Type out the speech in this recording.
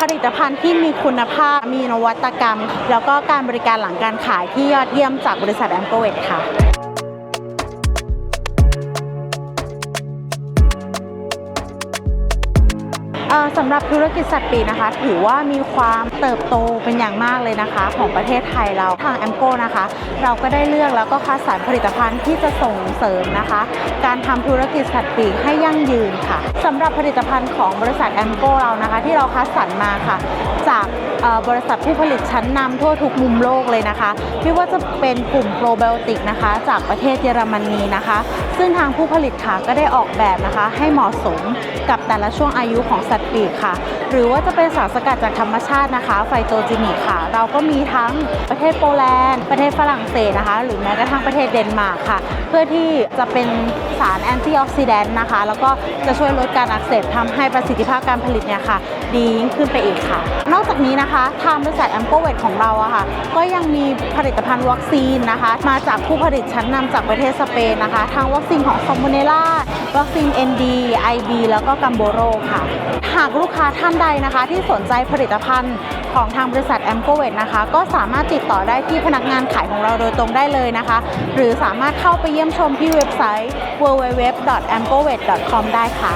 ผลิตภัณฑ์ที่มีคุณภาพ มีนวัตกรรม แล้วก็การบริการหลังการขายที่ยอดเยี่ยมจากบริษัทแอมโกเวตค่ะ สำหรับธุรกิจสัตว์ปีกนะคะ ถือว่ามีความเติบโตเป็นอย่างมากเลยนะคะ ของประเทศไทยเราทางแอมโกนะคะ เราก็ได้เลือกแล้วก็คัดสรรผลิตภัณฑ์ที่จะส่งเสริมนะคะ การทำธุรกิจสัตว์ปีกให้ยั่งยืนค่ะสำหรับผลิตภัณฑ์ของบริษัทแอมโกเรานะคะ ที่เราคัดสรรมาค่ะ จากบริษัทผู้ผลิตชั้นนำทั่วทุกมุมโลกเลยนะคะ ไม่ว่าจะเป็นกลุ่มโปรไบโอติกนะคะ จากประเทศเยอรมนีนะคะ ซึ่งทางผู้ผลิตค่ะก็ได้ออกแบบนะคะ ให้เหมาะสมกับแต่ละช่วงอายุของสัตว์ปีกค่ะ หรือว่าจะเป็นสารสกัดจากธรรมชาตินะคะ ไฟโตจินิกค่ะ เราก็มีทั้งประเทศโปแลนด์ ประเทศฝรั่งเศสนะคะ หรือแม้กระทั่งประเทศเดนมาร์กค่ะ เพื่อที่จะเป็นสารแอนตี้ออกซิแดนต์นะคะ แล้วก็จะช่วยลดการอักเสบทำให้ประสิทธิภาพการผลิตเนี่ยค่ะ ดียิ่งขึ้นไปอีกค่ะ นอกจากนี้นะคะทางบริษัทแอมโกเวตของเราอะค่ะ ก็ยังมีผลิตภัณฑ์วัคซีนนะคะ มาจากผู้ผลิตชั้นนำจากประเทศสเปนนะคะทั้งวัคซีนของซอมโมเนล่า วัคซีน ND IB แล้วก็กัมโบโรค่ะ หากลูกค้าท่านใดนะคะ ที่สนใจผลิตภัณฑ์ของทางบริษัทแอมโกเวตนะคะ ก็สามารถติดต่อได้ที่พนักงานขายของเราโดยตรงได้เลยนะคะ หรือสามารถเข้าไปเยี่ยมชมที่เว็บไซต์ www.amcowet.com ได้ค่ะ